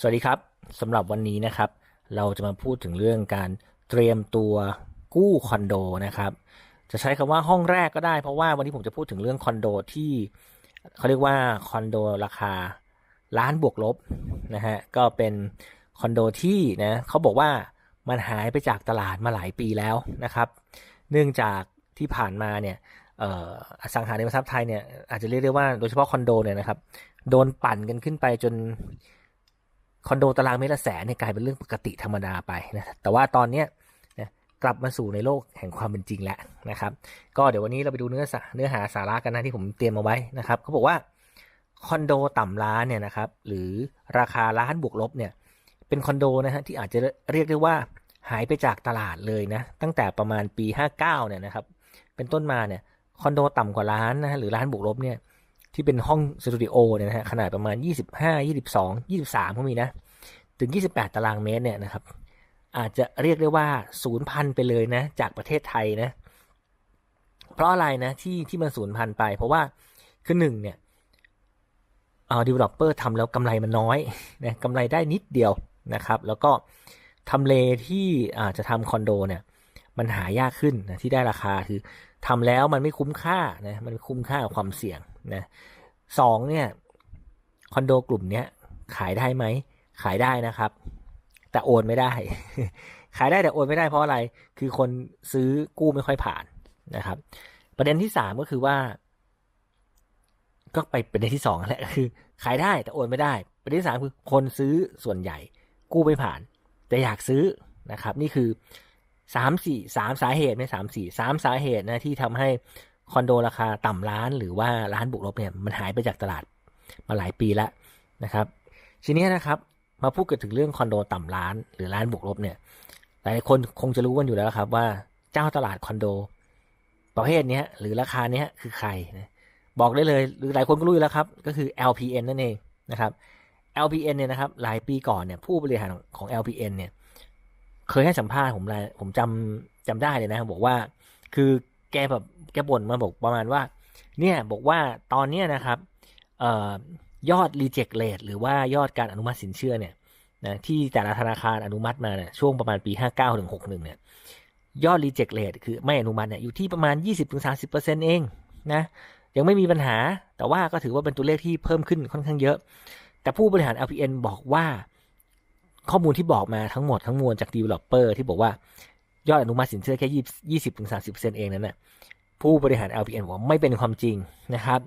สวัสดีครับสำหรับวันนี้นะครับ เราจะมาพูดถึงเรื่องการเตรียมตัวกู้คอนโดนะครับ จะใช้คำว่าห้องแรกก็ได้ เพราะว่าวันนี้ผมจะพูดถึงเรื่องคอนโดที่เขาเรียกว่าคอนโดราคาล้านบวกลบนะฮะก็เป็นคอนโดที่นะเขาบอกว่ามันหายไปจากตลาดมาหลายปีแล้วนะครับ เนื่องจากที่ผ่านมาเนี่ยเอ่ออสังหาริมทรัพย์ไทยเนี่ยอาจจะเรียกได้ว่าโดยเฉพาะคอนโดเนี่ยนะครับโดนปั่นกันขึ้นไปจน คอนโดตารางเมตรละแสนเนี่ยกลายเป็นเรื่องปกติธรรมดาไปนะแต่ว่าตอนเนี้ยนะกลับมาสู่ในโลกแห่งความเป็นจริงแล้วนะครับ ก็เดี๋ยววันนี้เราไปดูเนื้อสเนื้อหาสาระกันนะที่ผมเตรียมมาไว้นะครับเขาบอกว่าคอนโดต่ำล้านเนี่ยนะครับหรือราคาล้านบวกลบเนี่ยเป็นคอนโดนะฮะที่อาจจะเรียกได้ว่าหายไปจากตลาดเลยนะตั้งแต่ประมาณปี 59เนี่ยนะครับเป็นต้นมาเนี่ยคอนโดต่ำกว่าล้านนะฮะหรือล้านบวกลบเนี่ย ที่เป็นห้องสตูดิโอเนี่ยนะฮะขนาดประมาณ 25 22 23ก็มีนะ ถึง 28 ตารางเมตรเนี่ยนะครับ อาจจะเรียกได้ว่าศูนย์พันไปเลยนะ จากประเทศไทยนะ เพราะอะไรนะที่ที่มันศูนย์พันไป เพราะว่าคือหนึ่งเนี่ยเอาดีเวลลอปเปอร์ทำแล้วกำไรมันน้อยนะกำไรได้นิดเดียวนะครับ แล้วก็ทำเลที่อาจจะทำคอนโดเนี่ยมันหายากขึ้นนะที่ได้ราคาคือทำแล้วมันไม่คุ้มค่านะมันคุ้มค่ากับความเสี่ยง นะสองเนี่ยคอนโดกลุ่มเนี้ยขายได้ไหม ขายได้นะครับ แต่โอนไม่ได้ ขายได้แต่โอนไม่ได้เพราะอะไร คือคนซื้อกู้ไม่ค่อยผ่านนะครับ ประเด็นที่สามก็คือว่า ก็ไปประเด็นที่สองแหละคือ ขายได้แต่โอนไม่ได้ ประเด็นที่สามคือคนซื้อส่วนใหญ่ กู้ไม่ผ่าน แต่อยากซื้อนะครับ นี่คือสามสี่สามสาเหตุไม่สามสี่สามสาเหตุนะที่ทำให้ คอนโดราคาต่ำล้านหรือว่าล้านบวกลบเนี่ยมันหายไปจากตลาดมาหลายปีแล้วนะครับ ทีนี้นะครับมาพูดกันถึงเรื่องคอนโดต่ำล้านหรือล้านบวกลบเนี่ยหลายคนคงจะรู้กันอยู่แล้วครับว่าเจ้าตลาดคอนโด ประเภทนี้หรือราคาเนี้ยคือใครนะบอกได้เลยหรือหลายคนก็รู้อยู่แล้วครับ ก็คือ LPN นั่นเองนะครับ LPN เนี่ยนะครับหลายปีก่อนเนี่ยผู้บริหารของ LPN เนี่ยเคยให้สัมภาษณ์ผมเลยผมจำจำได้เลยนะ บอกว่าคือ แกแบบแกบ่นมาบอกประมาณว่า เนี่ยบอกว่าตอนเนี้ยนะครับเอ่อยอด reject rate หรือว่ายอดการอนุมัติสินเชื่อเนี่ยนะที่แต่ละธนาคารอนุมัติมาเนี่ยช่วงประมาณปี 59ถึง61เนี่ยยอด reject rate คือไม่อนุมัติเนี่ยอยู่ที่ประมาณ 20-30%เองนะยังไม่มีปัญหา แต่ว่าก็ถือว่าเป็นตัวเลขที่เพิ่มขึ้นค่อนข้างเยอะ แต่ผู้บริหาร LPN บอกว่าข้อมูลที่บอกมาทั้งหมดทั้งมวลจาก developer ที่บอกว่า ยอดอนุมัติสินเชื่อแค่20-30%เองนั้นนะผู้บริหาร LPN บอกว่าไม่เป็นความจริงนะครับ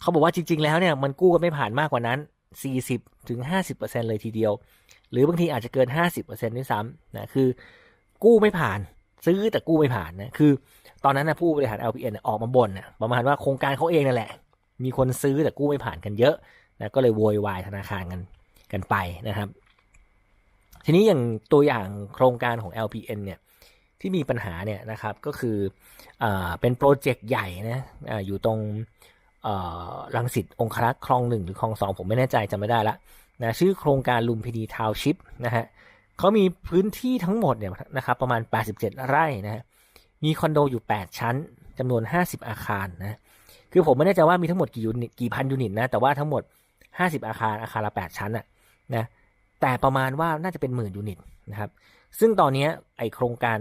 เขาบอกว่าจริง ๆ แล้วเนี่ยมันกู้กันไม่ผ่านมากกว่านั้น 40ถึง50%เลยทีเดียว หรือบางทีอาจจะเกิน 50%ด้วยซ้ำนะคือกู้ไม่ผ่านซื้อแต่กู้ไม่ผ่านนะคือ ตอนนั้นนะผู้บริหาร LPN ออกมาบ่นนะประมาณว่าโครงการเขาเองนั่นแหละ มีคนซื้อแต่กู้ไม่ผ่านกันเยอะนะก็เลยโวยวายธนาคารกันกันไปนะครับ ทีนี้อย่างตัวอย่างโครงการของ LPN เนี่ย ที่มีปัญหาเนี่ยนะครับก็คืออเป็นโปรเจกต์ใหญ่นะออยู่ตรงรังสิตองครักษ์คลองหนึ่งหรือคลองสองผมไม่แน่ใจจำไม่ได้ละนะชื่อโครงการลุมพินีทาวชิพนะฮะเขามีพื้นที่ทั้งหมดเนี่ยนะครับประมาณ 87 ไร่นะฮะมีคอนโดอยู่ 8 ชั้นจำนวน 50 อาคารนะคือผมไม่แน่ใจว่ามีทั้งหมดกี่ยูนิตกี่พันยูนิตนะแต่ว่าทั้งหมด 50 อาคารอาคารละ 8 ชั้นอะนะแต่ประมาณว่าน่าจะเป็นหมื่นยูนิตนะครับซึ่งตอนนี้ไอโครงการ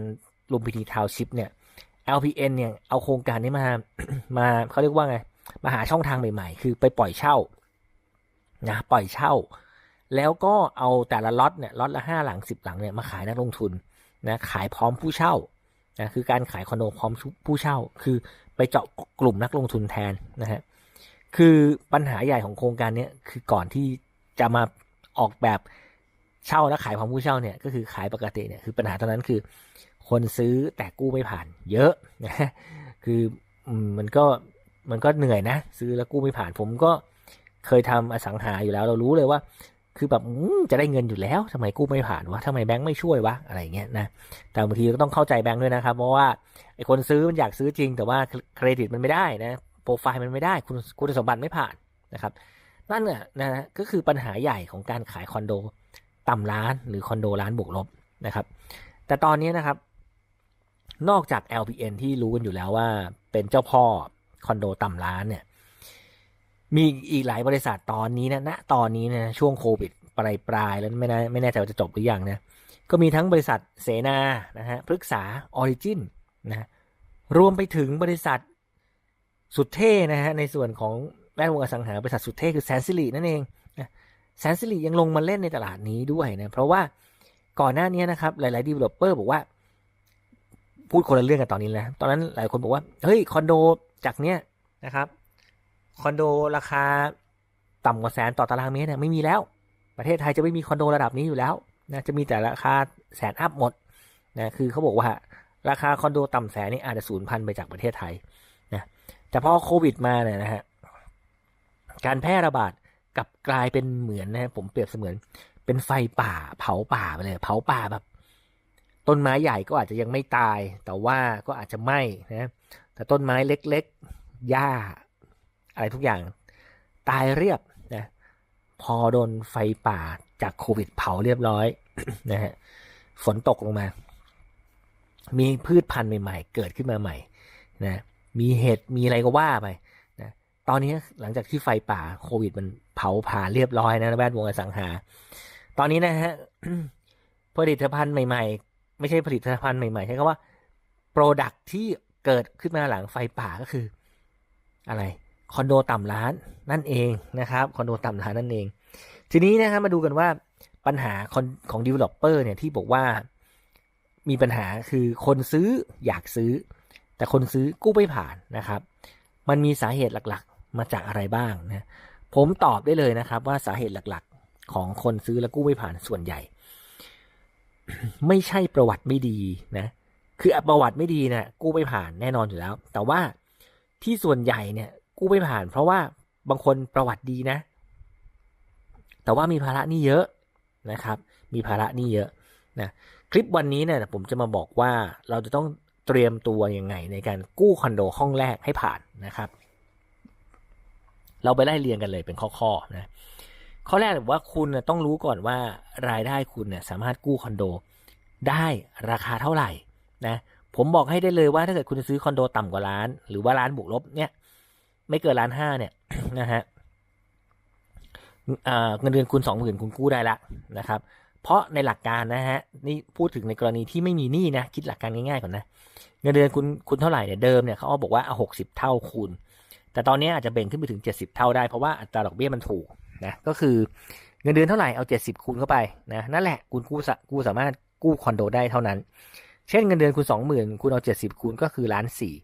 ลุมพินีทาวชิพเนี่ย LPN เนี่ยเอาโครงการนี้มามาเขาเรียกว่าไง มาหาช่องทางใหม่ๆ คือไปปล่อยเช่านะปล่อยเช่า แล้วก็เอาแต่ละล็อตเนี่ยล็อตละห้าหลังสิบหลังเนี่ยมาขายนักลงทุนนะขายพร้อมผู้เช่านะคือการขายคอนโดพร้อมผู้เช่า คือไปเจาะกลุ่มนักลงทุนแทนนะฮะคือปัญหาใหญ่ของโครงการนี้คือก่อนที่จะมาออกแบบเช่าและขายพร้อมผู้เช่าเนี่ยก็คือขายปกติเนี่ยคือปัญหาตอนนั้นคือ คนซื้อแต่กู้ไม่ผ่าน เยอะนะคือมันก็มันก็เหนื่อยนะ ซื้อแล้วกู้ไม่ผ่านผมก็เคยทำอสังหาอยู่แล้ว เรารู้เลยว่า คือแบบจะได้เงินอยู่แล้วทำไมกู้ไม่ผ่านวะทำไมแบงค์ไม่ช่วยวะอะไรเงี้ยนะแต่บางทีก็ต้องเข้าใจแบงค์ด้วยนะครับ เพราะว่าไอ้คนซื้อมันอยากซื้อจริง แต่ว่าเครดิตมันไม่ได้นะโปรไฟล์มันไม่ได้คุณคุณสมบัติไม่ผ่านนะครับนั่นน่ะนะก็คือปัญหาใหญ่ของการขายคอนโดต่ำล้านหรือคอนโดล้านบวกลบนะครับ แต่ตอนนี้นะครับ นอกจาก LPN ที่รู้กันอยู่แล้วว่า เป็นเจ้าพ่อคอนโดต่ำล้านเนี่ย มีอีกหลายบริษัทตอนนี้นะณตอนนี้นะช่วงโควิดปลายปลายๆแล้วไม่แน่ไม่แน่ใจว่าจะจบหรือยังนะ ก็มีทั้งบริษัทเสนานะฮะพฤกษาออริจินนะฮะรวมไปถึงบริษัทสุดเท่นะฮะในส่วนของแวดวงอสังหาบริษัทสุดเท่คือแซนซิลีนั่นเองนะแซนซิลียังลงมาเล่นในตลาดนี้ด้วยนะเพราะว่าก่อนหน้านี้นะครับหลายๆ developer บอกว่า พูดคนละเรื่องกันตอนนี้แล้วตอนนั้นหลายคนบอกว่าเฮ้ยคอนโดจากเนี้ยนะครับคอนโดราคาต่ำกว่าแสนต่อตารางเมตรเนี่ยไม่มีแล้ว ประเทศไทยจะไม่มีคอนโดระดับนี้อยู่แล้วนะจะมีแต่ราคาแสนอัพหมดนะคือเขาบอกว่าราคาคอนโดต่ำแสนนี่อาจจะสูญพันธุ์ไปจากประเทศไทยนะแต่พอโควิดมาเนี่ยนะฮะการแพร่ระบาดกลับกลายเป็นเหมือนนะผมเปรียบเสมือนเป็นไฟป่าเผาป่าไปเลย เผาป่าแบบ ต้นไม้ใหญ่ก็อาจจะยังไม่ตาย แต่ว่าก็อาจจะไหม้นะแต่ต้นไม้เล็กๆหญ้า อะไรทุกอย่าง ตายเรียบนะพอโดนไฟป่าจากโควิดเผาเรียบร้อยนะฮะฝนตกลงมา มีพืชพันธุ์ใหม่ๆ เกิดขึ้นมาใหม่นะมีเห็ดมีอะไรก็ว่าไปนะตอนนี้หลังจากที่ไฟป่าโควิดมันเผาผ่านเรียบร้อยนะแวดวงอสังหา ตอนนี้นะฮะผลิตภัณฑ์ใหม่ ๆ ไม่ใช่ผลิตภัณฑ์ใหม่ๆ ใช้คำว่า Product ที่เกิดขึ้นมาหลังไฟป่าก็คือ อะไรคอนโดต่ำล้านนั่นเองนะครับคอนโดต่ำล้านนั่นเอง ทีนี้นะครับมาดูกันว่าปัญหาของของ developer เนี่ยที่บอกว่ามีปัญหาคือคนซื้ออยากซื้อ แต่คนซื้อกู้ไม่ผ่านนะครับ มันมีสาเหตุหลักๆ มาจากอะไรบ้างนะผมตอบได้เลยนะครับว่าสาเหตุหลักๆ ของคนซื้อและกู้ไม่ผ่านส่วนใหญ่ ไม่ใช่ประวัติไม่ดีนะ คือประวัติไม่ดีเนะี่ยกู้ไม่ผ่านแน่นอนอยู่แล้ว แต่ว่าที่ส่วนใหญ่เนี่ย กู้ไม่ผ่าน เพราะว่าบางคนประวัติดีนะ แต่ว่ามีภาระนี้เยอะนะครับ มีภาระนี้เยอะนะคลิปวันนี้เนี่ยผมจะมาบอกว่าเราจะต้องเตรียมตัวยังไงในการกู้คอนโดห้องแรกให้ผ่านนะครับ เราไปไล่เรียงกันเลยเป็นข้อๆนะ ข้อแรกว่าคุณต้องรู้ก่อนว่ารายได้คุณเนี่ยสามารถกู้คอนโด ได้ราคาเท่าไหร่นะผมบอกให้ได้เลยว่าถ้าเกิดคุณจะซื้อคอนโดต่ำกว่าล้าน หรือว่าล้านบวกลบเนี่ย ไม่เกินล้านห้าเนี่ยนะฮะเงินเดือนคุณสองหมื่นคุณกู้ได้ละนะครับ เพราะในหลักการนะฮะนี่พูดถึงในกรณีที่ไม่มีหนี้นะคิดหลักการง่ายๆก่อนนะเงินเดือนคุณคุณเท่าไหร่เนี่ยเดิมเนี่ยเขาบอกว่าเอาหกสิบเท่าคูณแต่ตอนนี้อาจจะเบ่งขึ้นไปถึงเจ็ดสิบเท่าได้เพราะว่าอัตราดอกเบี้ยมันถูก นะก็คือเงินเดือนเท่าไหร่เอาเจ็ดสิบคูณเข้าไปนะนั่นแหละคุณกู้กู้สามารถกู้คอนโดได้เท่านั้น เช่นเงินเดือนคุณสองหมื่นคุณเอาเจ็ดสิบคูณก็คือล้านสี่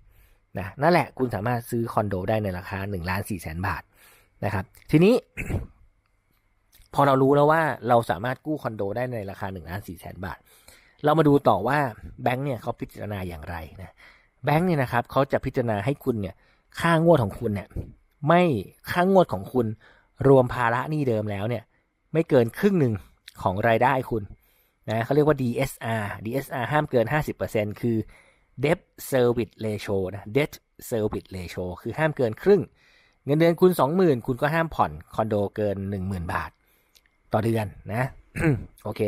นะนั่นแหละคุณสามารถซื้อคอนโดได้ในราคาหนึ่งล้านสี่แสนบาทนะครับ ทีนี้ พอเรารู้แล้วว่าเราสามารถกู้คอนโดได้ในราคาหนึ่งล้านสี่แสนบาท เรามาดูต่อว่าแบงค์เนี่ยเขาพิจารณาอย่างไรนะแบงค์เนี่ยนะครับเขาจะพิจารณาให้คุณเนี่ยค่างวดของคุณเนี่ยไม่ค่างวดของคุณ รวมภาระหนี้เดิมแล้วเนี่ย ไม่เกินครึ่งหนึ่งของรายได้คุณนะเขาเรียกว่า DSR DSR ห้ามเกิน 50%คือ debt service ratio นะ debt service ratio คือห้ามเกินครึ่ง เงินเดือนคุณ 20,000 คุณก็ห้ามผ่อนคอนโดเกิน 10,000 บาท ต่อเดือนนะโอเค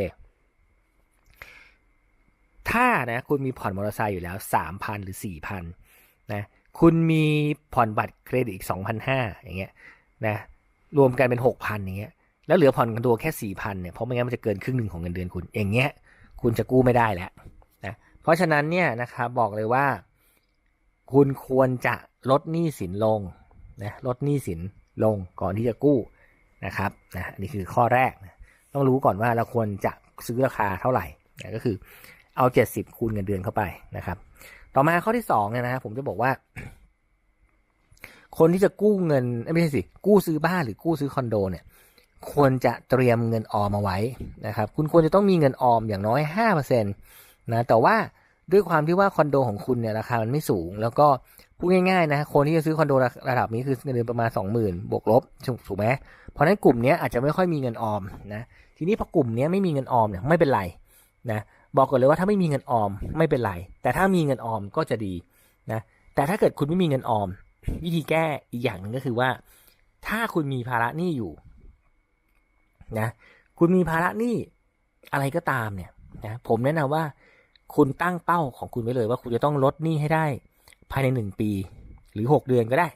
ถ้านะคุณมีผ่อนมอเตอร์ไซค์อยู่แล้ว 3,000 หรือ 4,000 นะ คุณมีผ่อนบัตรเครดิตอีก 2,500 อย่างเงี้ยนะ รวมกันเป็น6,000อย่างเงี้ยแล้วเหลือผ่อนกันตัวแค่4,000เนี่ยเพราะไม่งั้นมันจะเกินครึ่งหนึ่งของเงินเดือนคุณ อย่างเงี้ย คุณจะกู้ไม่ได้แล้วนะเพราะฉะนั้นเนี่ยนะครับบอกเลยว่า คุณควรจะลดหนี้สินลงนะลดหนี้สินลงก่อนที่จะกู้นะครับนะนี่คือข้อแรกนะต้องรู้ก่อนว่าเราควรจะซื้อราคาเท่าไหร่นะก็คือเอา 70 คูณเงินเดือนเข้าไปนะครับ ต่อมาข้อที่2เนี่ยนะครับผมจะบอกว่า คนที่จะกู้เงินไม่ใช่สิกู้ซื้อบ้านหรือกู้ซื้อคอนโดเนี่ยควรจะเตรียมเงินออมมาไว้นะครับ คุณควรจะต้องมีเงินออมอย่างน้อย 5%นะแต่ว่าด้วยความที่ว่าคอนโดของคุณเนี่ยราคามันไม่สูง แล้วก็พูดง่ายๆนะคนที่จะซื้อคอนโดระดับนี้คือเงินเดือนประมาณ 20,000 บวกลบถูกไหมเพราะนั้นกลุ่มนี้อาจจะไม่ค่อยมีเงินออมนะทีนี้พอกลุ่มนี้ไม่มีเงินออมเนี่ยไม่เป็นไรนะบอกก่อนเลยว่าถ้าไม่มีเงินออมไม่เป็นไร แต่ถ้ามีเงินออมก็จะดีนะแต่ถ้าเกิดคุณไม่มีเงินออม วิธีแก้อีกอย่างหนึ่งก็คือว่า ถ้าคุณมีภาระหนี้อยู่นะ คุณมีภาระหนี้อะไรก็ตามเนี่ยนะผมแนะนำว่าคุณตั้งเป้าของคุณไว้เลยว่าคุณจะต้องลดหนี้ให้ได้ภายในหนึ่งปี หรือหกเดือนก็ได้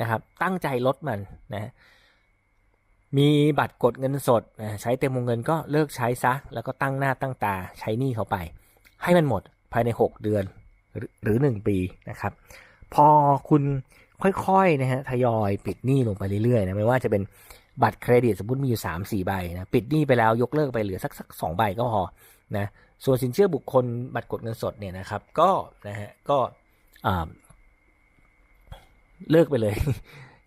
นะครับ ตั้งใจลดมันนะมีบัตรกดเงินสดนะใช้เต็มวงเงินก็เลิกใช้ซะ แล้วก็ตั้งหน้าตั้งตาใช้หนี้เขาไป ให้มันหมดภายใน 6 เดือนหรือหรือ1ปีนะครับ พอคุณค่อยๆนะฮะทยอยปิดหนี้ลงไปเรื่อยๆนะไม่ว่าจะเป็นบัตรเครดิตสมมติมีอยู่3 4ใบนะปิดหนี้ไปแล้วยกเลิกไปเหลือสักสักสองใบก็พอนะส่วนสินเชื่อบุคคลบัตรกดเงินสดเนี่ยนะครับ ก็นะฮะก็เลิกไปเลย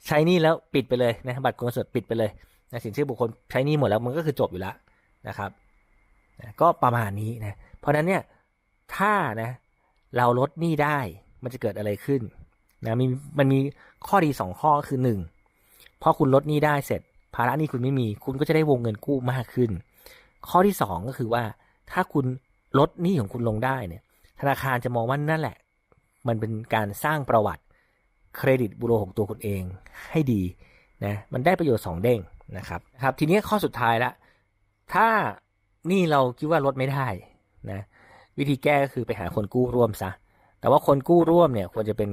ใช้หนี้แล้วปิดไปเลยนะบัตรกดเงินสดปิดไปเลยนะสินเชื่อบุคคลใช้หนี้หมดแล้วมันก็คือจบอยู่แล้วนะครับนะก็ประมาณนี้นะเพราะนั้นเนี่ยถ้านะเราลดหนี้ได้ มันจะเกิดอะไรขึ้นนะมีมันมีข้อดีสองข้อก็คือหนึ่งพอคุณลดหนี้ได้เสร็จ ภาระหนี้คุณไม่มี คุณก็จะได้วงเงินกู้มากขึ้น ข้อที่สองก็คือว่า ถ้าคุณลดหนี้ของคุณลงได้เนี่ย ธนาคารจะมองว่านั่นแหละ มันเป็นการสร้างประวัติเครดิตบูโรของตัวคุณเองให้ดีนะมันได้ประโยชน์สองเด้งนะครับครับ ทีนี้ข้อสุดท้ายละ ถ้านี่เราคิดว่าลดไม่ได้นะวิธีแก้ก็คือไปหาคนกู้ร่วมซะ แต่ว่าคนกู้ร่วมเนี่ยควรจะเป็น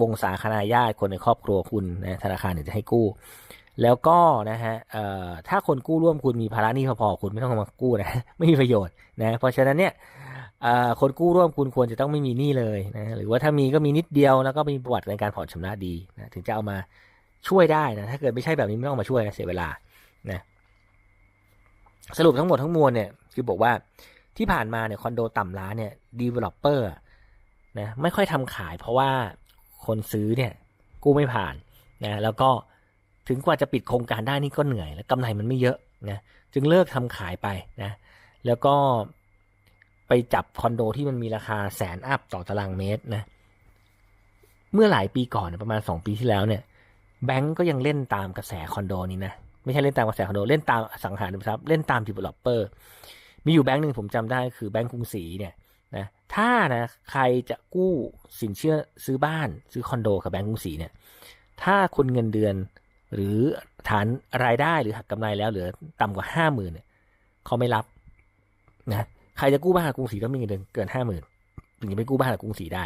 วงศาคณาญาติคนในครอบครัวคุณนะธนาคารถึงจะให้กู้ แล้วก็นะฮะถ้าคนกู้ร่วมคุณมีภาระหนี้พอๆคุณไม่ต้องมากู้นะไม่มีประโยชน์นะเพราะฉะนั้นเนี่ยคนกู้ร่วมคุณควรจะต้องไม่มีหนี้เลยนะหรือว่าถ้ามีก็มีนิดเดียวแล้วก็มีประวัติในการผ่อนชำระดีนะถึงจะเอามาช่วยได้นะถ้าเกิดไม่ใช่แบบนี้ไม่ต้องมาช่วยนะเสียเวลานะสรุปทั้งหมดทั้งมวลเนี่ยคือบอกว่าที่ผ่านมาเนี่ยคอนโดต่ำล้านเนี่ยดีเวลลอปเปอร์ นะไม่ค่อยทำขายเพราะว่าคนซื้อเนี่ยกู้ไม่ผ่านนะแล้วก็ถึงกว่าจะปิดโครงการได้นี่ก็เหนื่อย และกำไรมันไม่เยอะนะจึงเลิกทำขายไปนะแล้วก็ไปจับคอนโดที่มันมีราคาแสนอัพต่อตารางเมตรนะเมื่อหลายปีก่อนประมาณ 2 ปีที่แล้วเนี่ยแบงก์ก็ยังเล่นตามกระแสคอนโดนี้นะไม่ใช่เล่นตามกระแสคอนโดเล่นตามสังหาริมทรัพย์เล่นตามดีเวลลอปเปอร์มีอยู่แบงก์หนึ่งผมจำได้คือแบงก์กรุงศรีเนี่ย นะถ้านะใครจะกู้สินเชื่อซื้อบ้านซื้อคอนโดกับแบงก์กรุงศรีเนี่ยถ้าคุณเงินเดือนหรือฐานรายได้หรือหักกำไรแล้วเหลือต่ำกว่าห้าหมื่นเนี่ยเขาไม่รับนะใครจะกู้บ้านกับกรุงศรีต้องมีเงินเดือนเกินห้าหมื่นถึงจะไปกู้บ้านกับกรุงศรีได้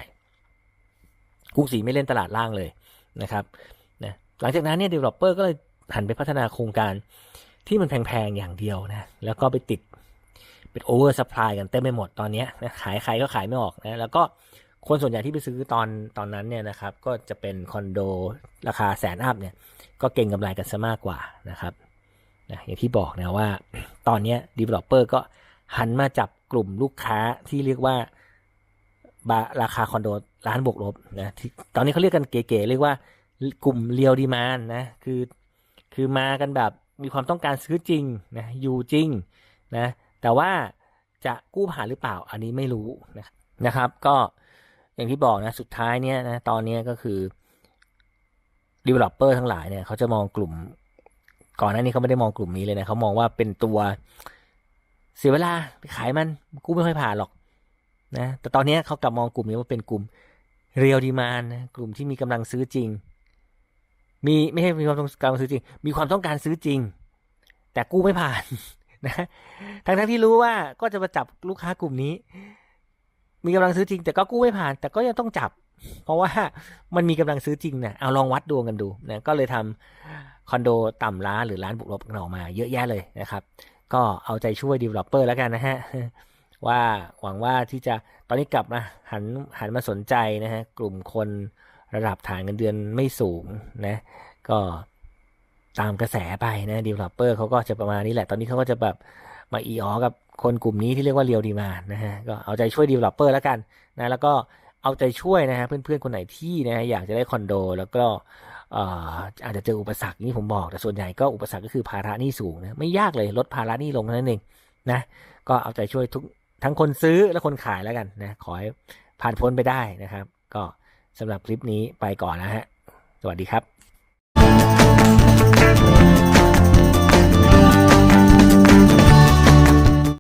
กรุงศรีไม่เล่นตลาดล่างเลยนะครับนะหลังจากนั้นเนี่ย developer ก็เลยหันไปพัฒนาโครงการที่มันแพงๆอย่างเดียวนะแล้วก็ไปติด เป็น over supply กันเต็มไปหมดตอนนี้นะขายใครก็ขายไม่ออกนะแล้วก็คนส่วนใหญ่ที่ไปซื้อตอนตอนนั้นเนี่ยนะครับก็จะเป็นคอนโดราคาแสนอัพเนี่ยก็เก่งกำไรกันซะมากกว่านะครับนะอย่างที่บอกนะว่าตอนนี้ developer ก็หันมาจับกลุ่มลูกค้าที่เรียกว่าบาราคาคอนโดล้านบวกลบนะที่ตอนนี้เขาเรียกกันเก๋ๆเรียกว่ากลุ่มเรียวดีมานนะคือคือมากันแบบมีความต้องการซื้อจริงนะอยู่จริงนะ แต่ว่าจะกู้ผ่านหรือเปล่าอันนี้ไม่รู้นะนะครับ ก็อย่างที่บอกนะสุดท้ายเนี่ยนะตอนนี้ก็คือ developer ทั้งหลายเนี่ยเขาจะมองกลุ่ม ก่อนหน้านี้เขาไม่ได้มองกลุ่มนี้เลยนะเขามองว่าเป็นตัวเสียเวลาไปขายมันกู้ไม่ค่อยผ่านหรอกนะแต่ตอนนี้เขากลับมองกลุ่มนี้ว่าเป็นกลุ่มเรียลดีมานนะกลุ่มที่มีกำลังซื้อจริง มีไม่ใช่มีความต้องการซื้อจริง มีความต้องการซื้อจริง แต่กู้ไม่ผ่าน นะทั้งทั้งที่รู้ว่าก็จะมาจับลูกค้ากลุ่มนี้ มีกำลังซื้อจริง แต่ก็กู้ไม่ผ่าน แต่ก็ยังต้องจับ เพราะว่ามันมีกำลังซื้อจริงนะเอาลองวัดดวงกันดูนะก็เลยทำคอนโดต่ำล้านหรือล้านบวกลบกันออกมา เยอะแยะเลยนะครับ ก็เอาใจช่วย developer แล้วกันนะฮะว่าหวังว่าที่จะตอนนี้กลับมาหันหันมาสนใจนะฮะกลุ่มคนระดับฐานเงินเดือนไม่สูงนะ ก็ ตามกระแสไปนะ developer เขาก็จะประมาณนี้แหละ ตอนนี้เขาก็จะแบบมาอีออกับคนกลุ่มนี้ที่เรียกว่าเรียวดีมานะฮะ ก็เอาใจช่วย developer แล้วกันนะ แล้วก็เอาใจช่วยนะฮะเพื่อนๆคนไหนที่นะอยากจะได้คอนโด แล้วก็อาจจะเจออุปสรรคนี่ผมบอก แต่ส่วนใหญ่ก็อุปสรรคก็คือภาระหนี้สูงนะไม่ยากเลยลดภาระหนี้ลงนั้นเองนะก็เอาใจช่วยทุกทั้งคนซื้อและคนขายแล้วกันนะขอให้ผ่านพ้นไปได้นะครับ ก็สำหรับคลิปนี้ไปก่อนนะฮะ สวัสดีครับ Thank you.